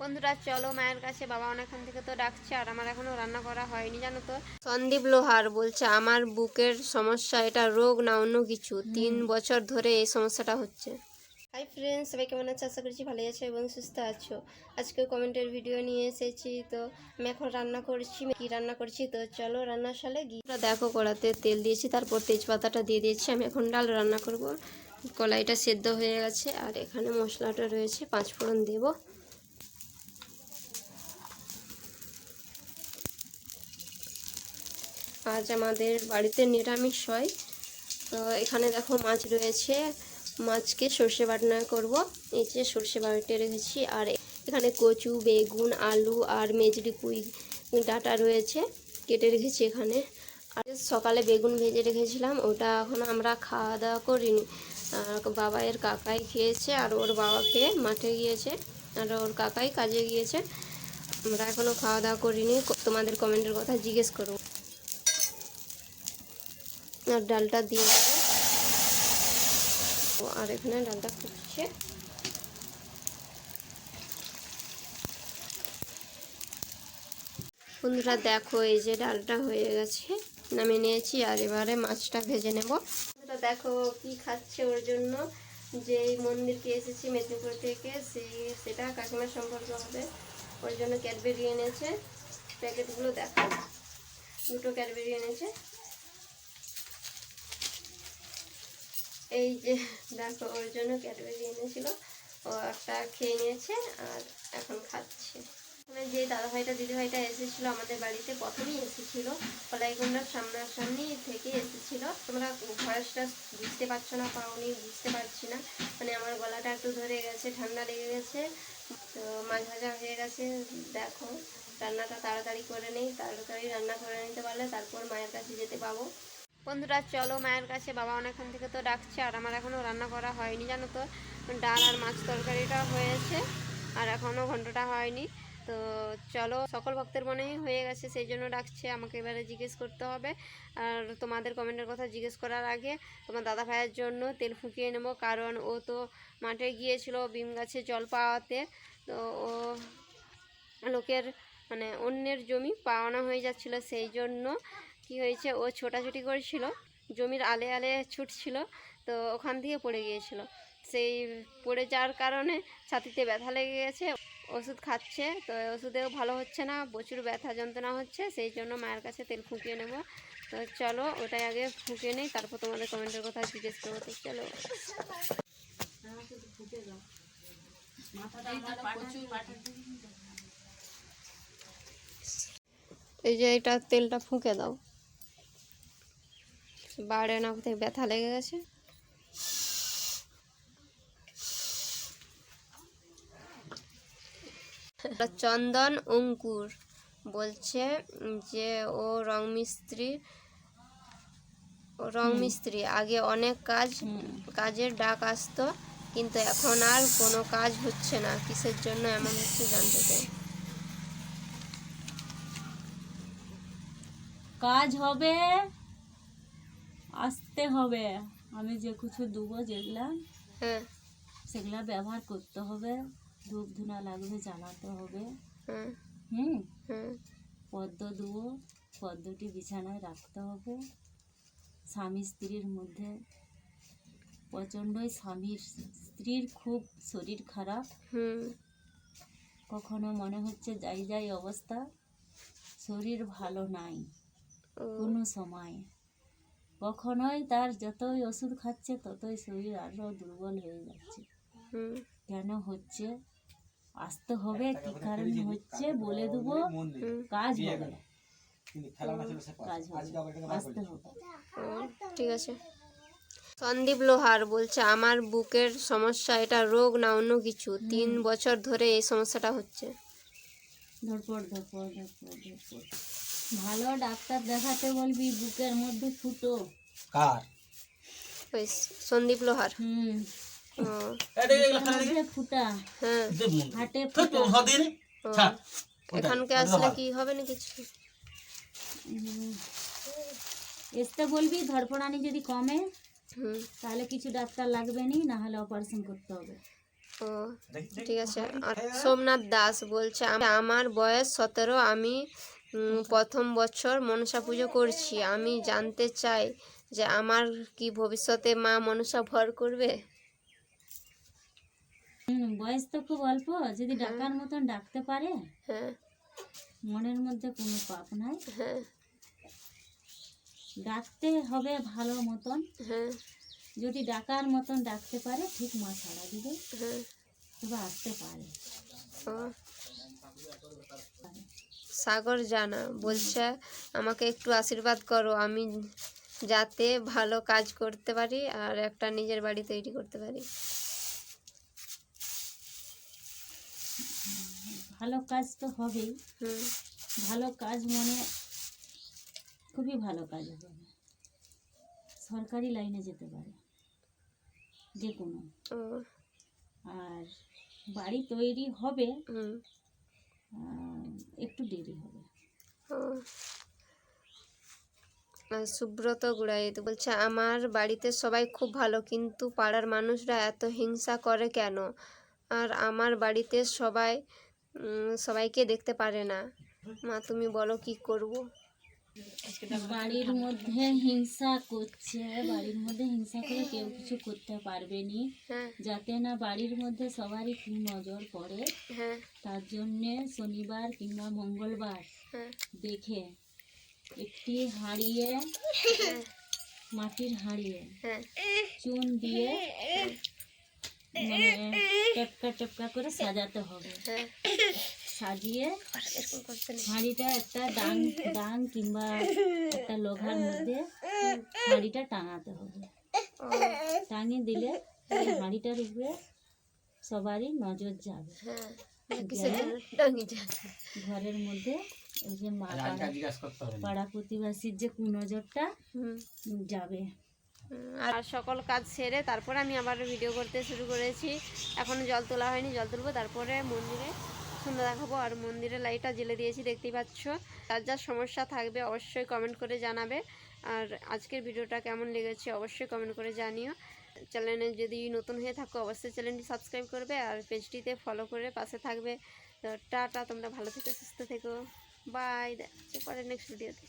বন্ধুরা চলো মায়ের কাছে বাবা অনেকক্ষণ থেকে তো ডাকছে আর আমার এখনও রান্না করা হয়নি জানো তো। সন্দীপ লোহার বলছে আমার বুকের সমস্যা এটা রোগ না অন্য কিছু। তিন বছর ধরে এই সমস্যাটা হচ্ছে। হাই ফ্রেন্ডস সবাই কেমন আছে? আশা করছি ভালোই আছো এবং সুস্থ আছো। আজকে কমেন্টের ভিডিও নিয়ে এসেছি তো আমি এখন রান্না করছি কি রান্না করছি তো চলো রান্নার সালে গিয়ে দেখো কড়াতে তেল দিয়েছি তারপর তেজপাতাটা দিয়ে দিয়েছি আমি এখন ডাল রান্না করব। কলাইটা সেদ্ধ হয়ে গেছে আর এখানে মশলাটা রয়েছে পাঁচ ফোড়ন দেবো। আজ আমাদের বাড়িতে নিরামিষ হয়। তো এখানে দেখো মাছ রয়েছে। মাছকে সর্ষে বাটনা করব। এই যে সর্ষে বাটে রেখেছি। আর এখানে কচু, বেগুন, আলু আর মেজরি পুঁই ডাটা রয়েছে। কেটে রেখেছি এখানে। আর সকালে বেগুন ভেজে রেখেছিলাম। ওটা এখন আমরা খাওয়া দাওয়া করিনি। আর বাবা এর কাকাই খেয়েছে আর ওর বাবা খেয়ে মাঠে গিয়েছে। আর ওর কাকাই কাজে গিয়েছে। আমরা এখনও খাওয়া দাওয়া করিনি। তোমাদের কমেন্টের কথা জিজ্ঞেস করব। আর ডালটা দিয়ে দেবো। ও, আর এখানে ডালটা ফুটছে। বন্ধুরা দেখো এই যে ডালটা হয়ে গেছে নামিয়ে নিয়েছি আর এবারে মাছটা ভেজে নেব। বন্ধুরা দেখো কি খাচ্ছে ওর জন্য। যে মন্দিরকে এসেছি মেদিনীপুর থেকে সেই সেটা কাকিমার সম্পর্ক হবে। ওর জন্য ক্যাডবেরি এনেছে। প্যাকেটগুলো দেখো। দুটো ক্যাডবেরি এনেছে। এই যে, দেখো, ওর জন্য ক্যাডবেরি এনেছিল। ও একটা খেয়ে নিয়েছে আর এখন খাচ্ছে। যে দাদা ভাইটা দিদি ভাইটা এসেছিল আমাদের বাড়িতে, প্রথমেই এসেছিল। কলাইগুন্ডার সামনাসামনি থেকে এসেছিল। তোমরা ভয়েসটা বুঝতে পারছ না, পাওনি, বুঝতে পারছি না। মানে আমার গলাটা একটু ধরে গেছে, ঠান্ডা লেগে গেছে। তো মাছ ভাজা হয়ে গেছে, দেখো। রান্নাটা তাড়াতাড়ি করে নেই, তাড়াতাড়ি রান্না করে নিতে পারলে তারপর মায়ের কাছে যেতে পাবো। বন্ধুরা, চলো মায়ের কাছে বাবা অনেকক্ষণ থেকে তো ডাকছে, আর আমার এখনও রান্না করা হয়নি, জানো তো? ডাল আর মাছ তরকারিটা হয়েছে, আর এখনও ঘন্টটা হয়নি। তো চলো, সকল ভক্তের মনেই হয়ে গেছে, সেই জন্য ডাকছে, আমাকে এবারে জিজ্ঞেস করতে হবে। আর তোমাদের কমেন্টের কথা জিজ্ঞেস করার আগে, তোমার দাদা ভাইয়ের জন্য তেল ফুকিয়ে নেব, কারণ ও তো মাঠে গিয়েছিল বিম গাছে জল পাওয়াতে। তো ও লোকের মানে অন্যের জমি পাওয়ানো হয়ে যাচ্ছিল, সেই জন্য কি হয়েছে? ও ছোটাছুটি করেছিল, জমির আলে আলে ছুটছিল, তো ওখান থেকে পড়ে গিয়েছিল। সেই পড়ে যাওয়ার কারণে ছাতিতে ব্যথা লেগে গেছে, ওষুধ খাচ্ছে, তো ওষুধেও ভালো হচ্ছে না, প্রচুর ব্যথা যন্ত্রণা হচ্ছে, সেই জন্য মায়ের কাছে তেল ফুঁকিয়ে নেব। তো চলো, ওটাই আগে ফুঁকিয়ে নেই, তারপর তোমাদের কমেন্টের কথা জিজ্ঞেস করব, তো চলো। এই যে এটা তেলটা ফুঁকে দাও। বাড়ে না কোথায় ব্যথা লেগে গেছে। চন্দন অঙ্কুর বলছে যে ও রং মিস্ত্রি ও রং মিস্ত্রি। আগে অনেক কাজ কাজের ডাক আসতো কিন্তু এখন আর কোনো কাজ হচ্ছে না। কিসের জন্য এমন হচ্ছে জানতে চাই? কাজ হবে আসতে হবে। আমি যে কিছু দেবো যেগুলা হ্যাঁ। সেগুলা ব্যবহার করতে হবে। ধূপ ধুনা লাগবে জ্বালাতে হবে। হ্যাঁ। হুম? হ্যাঁ। পদ্ম দেবো পদ্মটি বিছানায় রাখতে হবে। স্বামী স্ত্রীর মধ্যে প্রচণ্ডই স্বামীর স্ত্রীর খুব শরীর খারাপ। কখনো মনে হচ্ছে যাই যাই অবস্থা শরীর ভালো নাই। কোনো সময়। কখনোই তার যতই ওষুধ খাচ্ছে ততই শরীর আরও দুর্বল হয়ে যাচ্ছে। হুম। কেন হচ্ছে? আসতে হবে কি কারণ হচ্ছে বলে দেবো? কাজ হবে। কাজ হবে। আসতে হবে। ও, ঠিক আছে। সন্দীপ লোহার বলছে আমার বুকের সমস্যা এটা রোগ না অন্য কিছু। তিন বছর ধরে এই সমস্যাটা হচ্ছে। ধরপড় ধরপড় ধরপড় ধরপড় ভালো ডাক্তার দেখাতে বলবি বুকের মধ্যে ফুটো। কার? ওই সন্দীপ লোহার। হুম। ও, বুকের মধ্যে ফুটা। হ্যাঁ। হাটে ফুটা। ও, এখানকে আসলে কি হবে না কিছু? হুম। আসতে বলবি ধরপড়ানি যদি কমে হুম। তাহলে কিছু ডাক্তার লাগবে নি না হলে অপারেশন করতে হবে। ও। ঠিক আছে। আর সোমনাথ দাস বলছে "আম- আমার বয়স সতেরো আমি উম, প্রথম বছর মনসা পুজো করছি। আমি জানতে চাই যে আমার কি ভবিষ্যতে মা মনসা ভর করবে? বয়স তো খুব অল্প। যদি ডাকার মতন ডাকতে পারে হ্যাঁ। মনের মধ্যে কোনো পাপ নাই। হ্যাঁ। ডাকতে হবে ভালো মতন। হ্যাঁ। যদি ডাকার মতন ডাকতে পারে ঠিক মা সাড়া দিবে। হ্যাঁ। তবে আসতে পারে। ও। সাগর জানা বলছে আমাকে একটু আশীর্বাদ করো আমি যাতে ভালো কাজ করতে পারি আর একটা নিজের বাড়ি তৈরি করতে পারি। ভালো কাজ তো হবেই। হুম। ভালো কাজ মানে খুবই ভালো কাজ হবে। সরকারি লাইনে যেতে পারে যে কোনো। আর বাড়ি তৈরি হবে একটু দেরি হবে। সুব্রত গুড়াইত বলছে, আমার বাড়িতে সবাই খুব ভালো, কিন্তু পাড়ার মানুষরা এত হিংসা করে কেন? আর আমার বাড়িতে সবাই সবাইকে দেখতে পারে না। মা, তুমি বলো কি করব? বাড়ির মধ্যে হিংসা করছে বাড়ির মধ্যে হিংসা করে কেউ কিছু করতে পারবে নি। হ্যাঁ। যাতে না বাড়ির মধ্যে সবারই নজর পড়ে। হ্যাঁ। তার জন্যে শনিবার কিংবা মঙ্গলবার হ্যাঁ। দেখে একটি হাঁড়িয়ে মাটির হাঁড়িয়ে চুন দিয়ে মানে টপকা টপকা করে সাজাতে হবে। সাজিয়ে এরকম করতে নেই। হাঁড়িটা একটা ডাং ডাং কিংবা একটা লোহার মধ্যে হাঁড়িটা টাঙাতে হবে। ও টাঙিয়ে দিলে হাঁড়িটার উপরে সবারই নজর যাবে। হ্যাঁ যায় ঘরের মধ্যে ওই যে মা পাড়া পাড়া প্রতিবাসীর যে কুনজরটা যাবে। আর সকল কাজ সেরে তারপরে আমি আবার ভিডিও করতে শুরু করেছি। এখনও জল তোলা হয়নি জল তুলবো তারপরে মন্দিরে সুন্দর দেখাবো আর মন্দিরের লাইটটা জ্বেলে দিয়েছি, দেখতেই পাচ্ছ। যার যা সমস্যা থাকবে অবশ্যই কমেন্ট করে জানাবে। আর আজকের ভিডিওটা কেমন লেগেছে অবশ্যই কমেন্ট করে জানিও। চ্যানেলে যদি নতুন হয়ে থাকো, অবশ্যই চ্যানেলটি সাবস্ক্রাইব করবে আর পেজটিতে ফলো করে পাশে থাকবে। তো টাটা, তোমরা ভালো থেকো, সুস্থ থেকো। বাই দেখা পরে নেক্সট ভিডিওতে